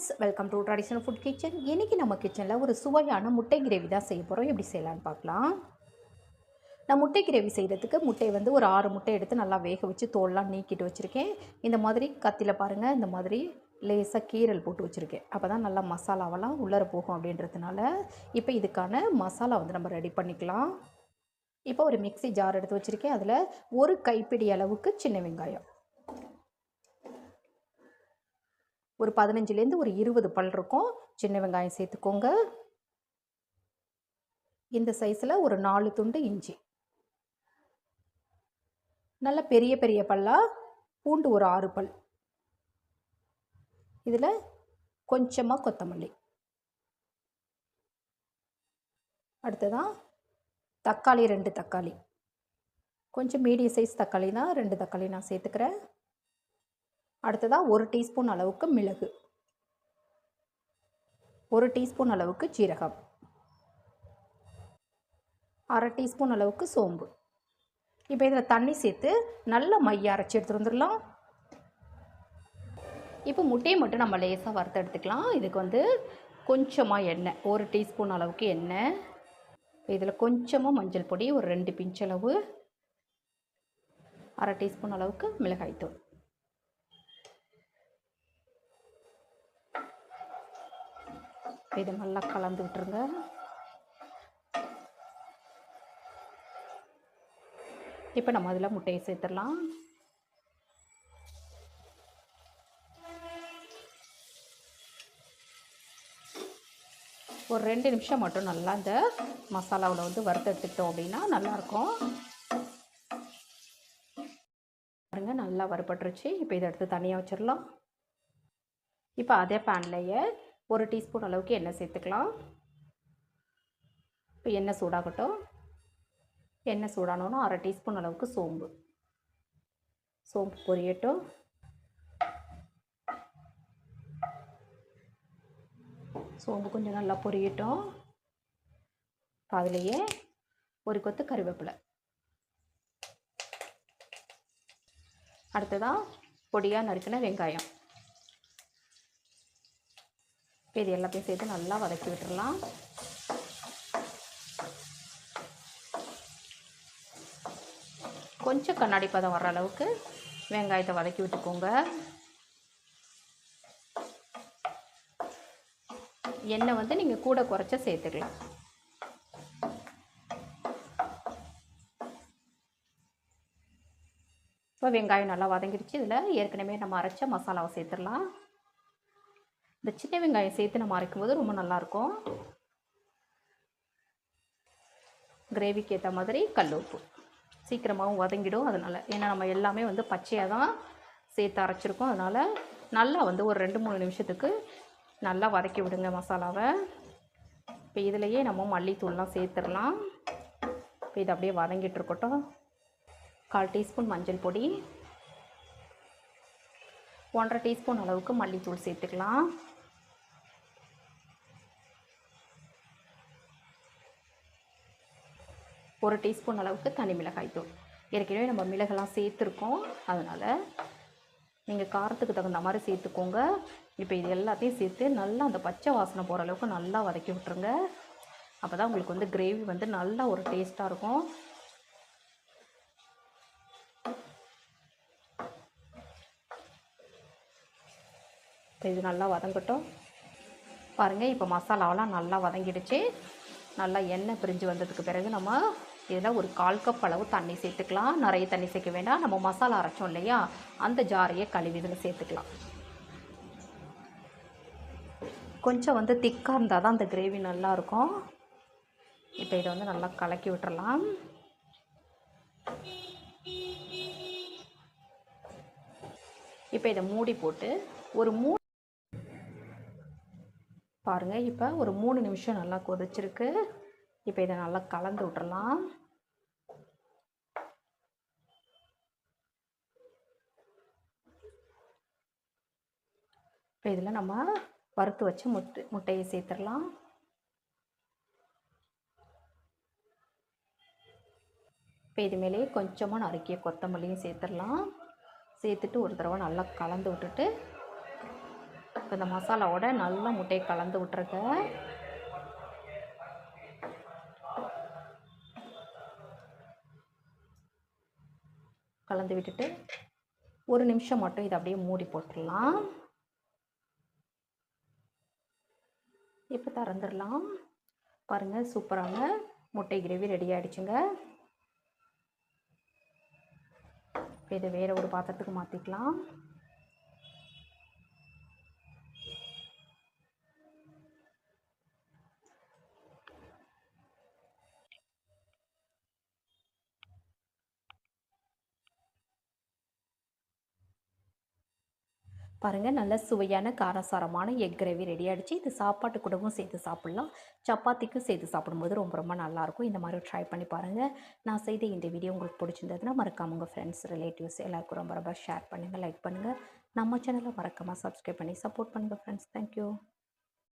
Friends welcome to traditional food kitchen இன்றைக்கி நம்ம கிச்சனில் ஒரு சுவையான முட்டை கிரேவி தான் செய்ய போகிறோம் எப்படி செய்யலான்னு பார்க்கலாம். நான் முட்டை கிரேவி செய்கிறதுக்கு முட்டையை வந்து ஒரு ஆறு முட்டை எடுத்து நல்லா வேக வச்சு தோல்லாம் நீக்கிட்டு வச்சுருக்கேன். இந்த மாதிரி கத்தியில் பாருங்கள் இந்த மாதிரி லேசாக கீரல் போட்டு வச்சுருக்கேன். அப்போ தான் நல்லா மசாலாவெல்லாம் உள்ளர போகும் அப்படின்றதுனால இப்போ இதுக்கான மசாலா வந்து நம்ம ரெடி பண்ணிக்கலாம். இப்போ ஒரு மிக்ஸி ஜார் எடுத்து வச்சுருக்கேன். அதில் ஒரு கைப்பிடி அளவுக்கு சின்ன வெங்காயம். ஒரு பதினஞ்சுலேருந்து ஒரு இருபது பல் இருக்கும். சின்ன வெங்காயம் சேர்த்துக்கோங்க. இந்த சைஸில் ஒரு நாலு துண்டு இஞ்சி. நல்ல பெரிய பெரிய பல்லாக பூண்டு ஒரு ஆறு பல். இதில் கொஞ்சமாக கொத்தமல்லி. அடுத்ததான் தக்காளி ரெண்டு தக்காளி. கொஞ்சம் மீடியம் சைஸ் தக்காளி தான் ரெண்டு தக்காளி நான் சேர்த்துக்கிறேன். அடுத்ததாக ஒரு டீஸ்பூன் அளவுக்கு மிளகு. ஒரு டீஸ்பூன் அளவுக்கு ஜீரகம். அரை டீஸ்பூன் அளவுக்கு சோம்பு. இப்போ இதில் தண்ணி சேர்த்து நல்லா மைய அரைச்சி எடுத்துகிட்டு வந்துடலாம். இப்போ முட்டையை மட்டும் நம்ம லேசாக வறுத்து எடுத்துக்கலாம். இதுக்கு வந்து கொஞ்சமாக எண்ணெய் ஒரு டீஸ்பூன் அளவுக்கு எண்ணெய். இதில் கொஞ்சமாக மஞ்சள் பொடி ஒரு ரெண்டு பிஞ்சளவு அரை டீஸ்பூன் அளவுக்கு மிளகாய்த்தூள். இதை நல்லா கலந்து விட்டுருங்க. இப்போ நம்ம அதில் முட்டையை சேர்த்துடலாம். ஒரு ரெண்டு நிமிஷம் மட்டும் நல்லா இந்த மசாலாவில் வந்து வறுத்து எடுத்துக்கிட்டோம் அப்படின்னா நல்லாயிருக்கும். பாருங்க நல்லா வறுபட்டுருச்சு. இப்போ இதை எடுத்து தனியாக வச்சிடலாம். இப்போ அதே பேன்லேயே ஒரு டீஸ்பூன் அளவுக்கு எண்ணெய் சேர்த்துக்கலாம். இப்போ எண்ணெய் சூடாகட்டும். எண்ணெய் சூடானோன்னா அரை டீஸ்பூன் அளவுக்கு சோம்பு. சோம்பு பொரியட்டும். சோம்பு கொஞ்சம் நல்லா பொரியட்டும். அதுலேயே ஒரு கொத்து கருவேப்பிலை. அடுத்ததாக பொடியாக நறுக்கின வெங்காயம். இப்போ இது எல்லாத்தையும் சேர்த்து நல்லா வதக்கி விட்டுடலாம் கொஞ்சம் கண்ணாடி பதம் வர்ற அளவுக்கு வெங்காயத்தை வதக்கி விட்டுக்கோங்க. எண்ணெய் வந்து நீங்கள் கூட குறைச்ச சேர்த்துக்கலாம். இப்போ வெங்காயம் நல்லா வதங்கிடுச்சு. இதில் ஏற்கனவே நம்ம அரைச்ச மசாலாவை சேர்த்துடலாம். இந்த சின்ன வெங்காயம் சேர்த்து நம்ம அரைக்கும்போது ரொம்ப நல்லாயிருக்கும். கிரேவிக்கு ஏற்ற மாதிரி கல் உப்பு. சீக்கிரமாகவும் வதங்கிடும் அதனால். ஏன்னா நம்ம எல்லாமே வந்து பச்சையாக தான் சேர்த்து அரைச்சிருக்கோம். அதனால் நல்லா வந்து ஒரு ரெண்டு மூணு நிமிஷத்துக்கு நல்லா வதக்கி விடுங்க மசாலாவை. இப்போ இதுலேயே நம்ம மல்லித்தூள்லாம் சேர்த்துடலாம். இப்போ இது அப்படியே வதங்கிட்டு இருக்கட்டும். கால் டீஸ்பூன் மஞ்சள் பொடி. ஒன்றரை டீஸ்பூன் அளவுக்கு மல்லித்தூள் சேர்த்துக்கலாம். ஒரு டீஸ்பூன் அளவுக்கு தனி மிளகாய் தூள். ஏற்கனவே நம்ம மிளகெல்லாம் சேர்த்துருக்கோம். அதனால் நீங்கள் காரத்துக்கு தகுந்த மாதிரி சேர்த்துக்கோங்க. இப்போ இது எல்லாத்தையும் சேர்த்து நல்லா அந்த பச்சை வாசனை போகிற அளவுக்கு நல்லா வதக்கி விட்டுருங்க. அப்போ தான் உங்களுக்கு வந்து கிரேவி வந்து நல்லா ஒரு டேஸ்ட்டாக இருக்கும். இப்போ இது நல்லா வதங்கட்டும். பாருங்கள் இப்போ மசாலாவெல்லாம் நல்லா வதங்கிடுச்சு. நல்லா எண்ணெய் பிரிஞ்சு வந்ததுக்கு பிறகு நம்ம இதில் ஒரு கால் கப் அளவு தண்ணி சேர்த்துக்கலாம். நிறைய தண்ணி சேர்க்க வேண்டாம். நம்ம மசாலா அரைச்சோம் இல்லையா? அந்த ஜாரையே கழுவி இதில் சேர்த்துக்கலாம். கொஞ்சம் வந்து திக்காக இருந்தால் தான் அந்த கிரேவி நல்லாயிருக்கும். இப்போ இதை வந்து நல்லா கலக்கி விட்டுறலாம். இப்போ இதை மூடி போட்டு ஒரு மூ பாருங்கள் இப்போ ஒரு மூணு நிமிஷம் நல்லா கொதிச்சிருக்கு. இப்போ இதை நல்லா கலந்து விட்டுறலாம். இப்போ இதில் நம்ம வறுத்து வச்சு முட்டை முட்டையை சேர்த்துடலாம். இப்போ இது மேலேயே கொஞ்சமாக நறுக்கிய கொத்தமல்லியும் சேர்த்துடலாம். சேர்த்துட்டு ஒரு தடவை நல்லா கலந்து விட்டுட்டு இப்போ இந்த மசாலாவோட நல்லா முட்டையை கலந்து விட்டுருக்க கலந்து விட்டுட்டு ஒரு நிமிஷம் மட்டும் இதை அப்படியே மூடி போட்டுடலாம். இப்போ திறந்துடலாம். பாருங்கள் சூப்பரான முட்டை கிரேவி ரெடி ஆகிடுச்சுங்க இப்போ இதை வேறு ஒரு பாத்திரத்துக்கு மாற்றிக்கலாம் பாருங்கள் நல்ல சுவையான காரசாரமான எக் கிரேவி ரெடி ஆகிடுச்சு இது சாப்பாட்டு கூடவும் சேர்த்து சாப்பிட்லாம். சப்பாத்திக்கும் சேர்த்து சாப்பிடும்போது ரொம்ப ரொம்ப நல்லாயிருக்கும். இந்த மாதிரி ட்ரை பண்ணி பாருங்கள் நான் செய்த இந்த வீடியோ உங்களுக்கு பிடிச்சிருந்ததுன்னா மறக்காம உங்கள் ஃப்ரெண்ட்ஸ் ரிலேட்டிவ்ஸ் எல்லாருக்கும் ரொம்ப ரொம்ப ஷேர் பண்ணுங்கள் லைக் பண்ணுங்கள் நம்ம சேனலை மறக்காமல் சப்ஸ்கிரைப் பண்ணி சப்போர்ட் பண்ணுங்கள் ஃப்ரெண்ட்ஸ் தேங்க்யூ